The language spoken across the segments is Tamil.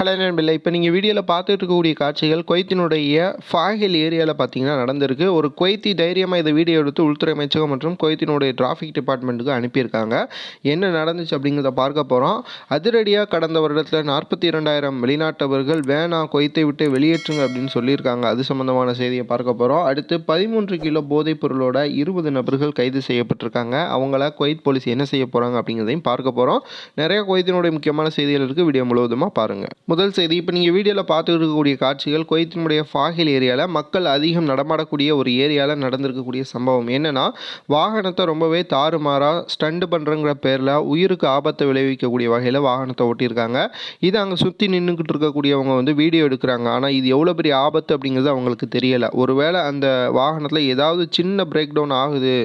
ஹலோ நண்பில்லை இப்போ நீங்கள் வீடியோவில் பார்த்துட்டு இருக்கக்கூடிய காட்சிகள் குவைத்தினுடைய ஃபாஹில் ஏரியாவில் பார்த்தீங்கன்னா நடந்திருக்கு. ஒரு குவைத்தி தைரியமாக இந்த வீடியோ எடுத்து உள்துறை அமைச்சகம் மற்றும் குவைத்தினுடைய டிராஃபிக் டிபார்ட்மெண்ட்டுக்கு அனுப்பியிருக்காங்க. என்ன நடந்துச்சு அப்படிங்கிறத பார்க்க போகிறோம் அதிரடியாக கடந்த வருடத்தில் நாற்பத்தி இரண்டாயிரம் வெளிநாட்டவர்கள் வேணாம் குவைத்தை விட்டு வெளியேற்றுங்க அப்படின்னு சொல்லியிருக்காங்க. அது சம்மந்தமான செய்தியை பார்க்க போகிறோம் அடுத்து பதிமூன்று கிலோ போதைப் பொருளோட இருபது நபர்கள் கைது செய்யப்பட்டிருக்காங்க. அவங்கள குவைத் போலீஸ் என்ன செய்ய போகிறாங்க அப்படிங்கிறதையும் பார்க்க போகிறோம் நிறைய குவைத்தினுடைய முக்கியமான செய்திகள் இருக்குது வீடியோ முழுவதுமாக பாருங்கள் முதல் செய்தி இப்போ நீங்கள் வீடியோவில் பார்த்துட்டு இருக்கக்கூடிய காட்சிகள் குவைத்தினுடைய ஃபாஹில் ஏரியாவில் மக்கள் அதிகம் நடமாடக்கூடிய ஒரு ஏரியாவில் நடந்திருக்கக்கூடிய சம்பவம். என்னென்னா வாகனத்தை ரொம்பவே தாறுமாறாக ஸ்டண்ட் பண்ணுறங்கிற பேரில் உயிருக்கு ஆபத்தை விளைவிக்கக்கூடிய வகையில் வாகனத்தை ஓட்டியிருக்காங்க. இது அங்கே சுற்றி நின்றுக்கிட்டு இருக்கக்கூடியவங்க வந்து வீடியோ எடுக்கிறாங்க. ஆனால் இது எவ்வளோ பெரிய ஆபத்து அப்படிங்கிறது அவங்களுக்கு தெரியலை. ஒருவேளை அந்த வாகனத்தில் ஏதாவது சின்ன பிரேக் டவுன் ஆகுது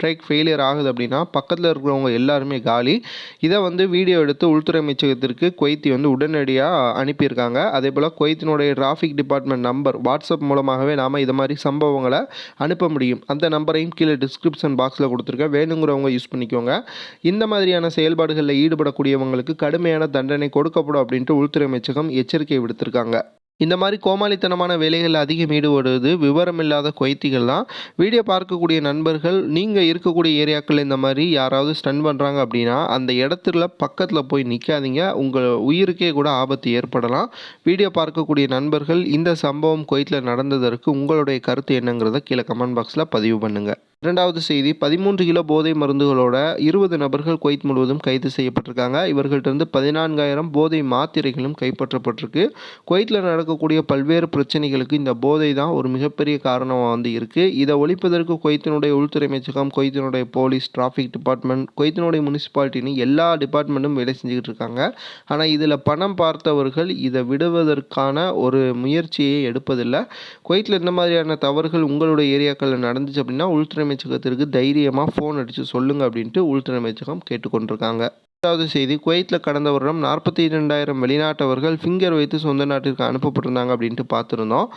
பிரேக் ஃபெயிலியர் ஆகுது அப்படின்னா பக்கத்தில் இருக்கிறவங்க எல்லாருமே காலி. இதை வந்து வீடியோ எடுத்து உள்துறை அமைச்சகத்திற்கு குவைத்தி வந்து உடனடியாக அனுப்பியிருக்காங்க. அதே போல் குவைத்தினுடைய டிராஃபிக் டிபார்ட்மெண்ட் நம்பர் வாட்ஸ்அப் மூலமாகவே நாம் இது மாதிரி சம்பவங்களை அனுப்ப முடியும். அந்த நம்பரையும் கீழே டிஸ்கிரிப்ஷன் பாக்ஸில் கொடுத்துருக்கேன். வேணுங்கிறவங்க யூஸ் பண்ணிக்கோங்க. இந்த மாதிரியான செயல்பாடுகளில் ஈடுபடக்கூடியவங்களுக்கு கடுமையான தண்டனை கொடுக்கப்படும் அப்படின்ட்டு உள்துறை அமைச்சகம் எச்சரிக்கை விடுத்திருக்காங்க. இந்த மாதிரி கோமாளித்தனமான வேலைகளில் அதிகம் ஈடுபடுவது விவரமில்லாத குவைத்திகள் தான். வீடியோ பார்க்கக்கூடிய நண்பர்கள் நீங்கள் இருக்கக்கூடிய ஏரியாக்கள் இந்த மாதிரி யாராவது ஸ்டன் பண்ணுறாங்க அப்படின்னா அந்த இடத்துல பக்கத்தில் போய் நிற்காதீங்க உங்கள் உயிருக்கே கூட ஆபத்து ஏற்படலாம். வீடியோ பார்க்கக்கூடிய நண்பர்கள் இந்த சம்பவம் குவைத்தில் நடந்ததற்கு உங்களுடைய கருத்து என்னங்கிறத கீழே கமெண்ட் பாக்ஸில் பதிவு பண்ணுங்கள் இரண்டாவது செய்தி பதிமூன்று கிலோ போதை மருந்துகளோட இருபது நபர்கள் குவைத் முழுவதும் கைது செய்யப்பட்டிருக்காங்க. இவர்கள்ட்ட பதினான்காயிரம் போதை மாத்திரைகளும் கைப்பற்றப்பட்டிருக்கு. குவைத்தில் நடக்கக்கூடிய பல்வேறு பிரச்சனைகளுக்கு இந்த போதை தான் ஒரு மிகப்பெரிய காரணமாக வந்து இருக்குது இதை ஒழிப்பதற்கு குவைத்தினுடைய உள்துறை அமைச்சகம் குவைத்தினுடைய போலீஸ் டிராஃபிக் டிபார்ட்மெண்ட் குவைத்தினுடைய முனிசிபாலிட்டின்னு எல்லா டிபார்ட்மெண்ட்டும் வேலை செஞ்சுக்கிட்டு இருக்காங்க. ஆனால் இதில் பணம் பார்த்தவர்கள் இதை விடுவதற்கான ஒரு முயற்சியை எடுப்பதில்லை. குவைத்தில் இந்த மாதிரியான தவறுகள் உங்களுடைய ஏரியாக்களில் நடந்துச்சு அப்படின்னா உள்துறை அமைச்சகத்திற்கு தைரியமாக ஃபோன் அடித்து சொல்லுங்கள் அப்படின்ட்டு உள்துறை அமைச்சகம் கேட்டுக்கொண்டிருக்காங்க. இரண்டாவது செய்தி குவைத்தில் கடந்த வருடம் நாற்பத்தி இரண்டாயிரம் வெளிநாட்டவர்கள் ஃபிங்கர் வைத்து சொந்த நாட்டிற்கு அனுப்பப்பட்டிருந்தாங்க அப்படின்ட்டு பார்த்துருந்தோம்.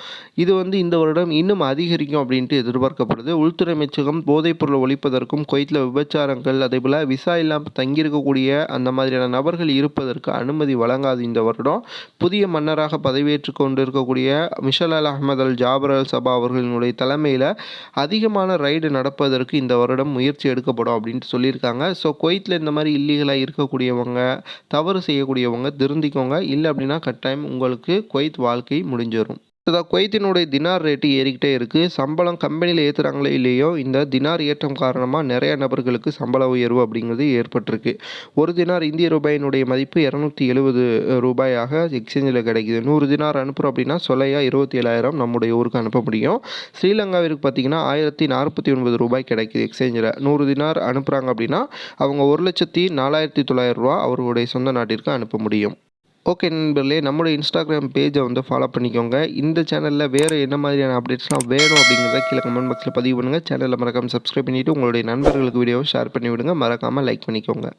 இது வந்து இந்த வருடம் இன்னும் அதிகரிக்கும் அப்படின்ட்டு எதிர்பார்க்கப்படுது. உள்துறை அமைச்சகம் போதைப்பொருள் ஒழிப்பதற்கும் குவைத்தில் விபச்சாரங்கள் அதேபோல் விசா இல்லாமல் தங்கியிருக்கக்கூடிய அந்த மாதிரியான நபர்கள் இருப்பதற்கு அனுமதி வழங்காது இந்த வருடம். புதிய மன்னராக பதவியேற்று கொண்டிருக்கக்கூடிய Mishal Al Ahmad Al Jaber Al Sabah அவர்களினுடைய தலைமையில் அதிகமான ரைடு நடப்பதற்கு இந்த வருடம் முயற்சி எடுக்கப்படும் அப்படின்ட்டு சொல்லியிருக்காங்க. ஸோ குவைத்தில் இந்த மாதிரி இல்லீகலாக இருக்கக்கூடியவங்க தவறு செய்யக்கூடியவங்க திருந்திக்கோங்க. இல்லை அப்படின்னா கட்டாயம் உங்களுக்கு குவைத் வாழ்க்கை முடிஞ்சிடும் அடுத்ததாக குவைத்தினுடைய தினார் ரேட்டு ஏறிக்கிட்டே இருக்குது சம்பளம் கம்பெனியில் ஏற்றுறாங்களே இல்லையோ இந்த தினார் ஏற்றம் காரணமாக நிறைய நபர்களுக்கு சம்பள உயர்வு அப்படிங்கிறது ஏற்பட்டிருக்கு. ஒரு தினார் இந்திய ரூபாயினுடைய மதிப்பு இரநூத்தி எழுபது ரூபாயாக எக்ஸ்சேஞ்சில் கிடைக்குது. நூறு தினார் அனுப்புகிறோம் அப்படின்னா சொல்லையாக இருபத்தி ஏழாயிரம் நம்முடைய ஊருக்கு அனுப்ப முடியும். ஸ்ரீலங்காவிற்கு பார்த்தீங்கன்னா ஆயிரத்தி நாற்பத்தி ஒன்பது ரூபாய் கிடைக்குது எக்ஸ்சேஞ்சில். நூறு தினார் அனுப்புகிறாங்க அப்படின்னா அவங்க ஒரு லட்சத்தி நாலாயிரத்தி தொள்ளாயிரம் ரூபா அவர்களுடைய சொந்த நாட்டிற்கு அனுப்ப முடியும். ஓகே நண்பர்களே நம்மளோட இன்ஸ்டாகிராம் பேஜை வந்து ஃபாலோ பண்ணிக்கோங்க. இந்த சேனலில் வேறு என்ன மாதிரியான அப்டேட்ஸ்லாம் வேணும் அப்படிங்கிறத கீழே கமெண்ட் பாக்ஸில் பதிவு பண்ணுங்கள் சேனலில் மறக்காமல் சப்ஸ்கிரைப் பண்ணிவிட்டு உங்களுடைய நண்பர்களுக்கு வீடியோவை ஷேர் பண்ணி விடுங்க மறக்காமல் லைக் பண்ணிக்கோங்க.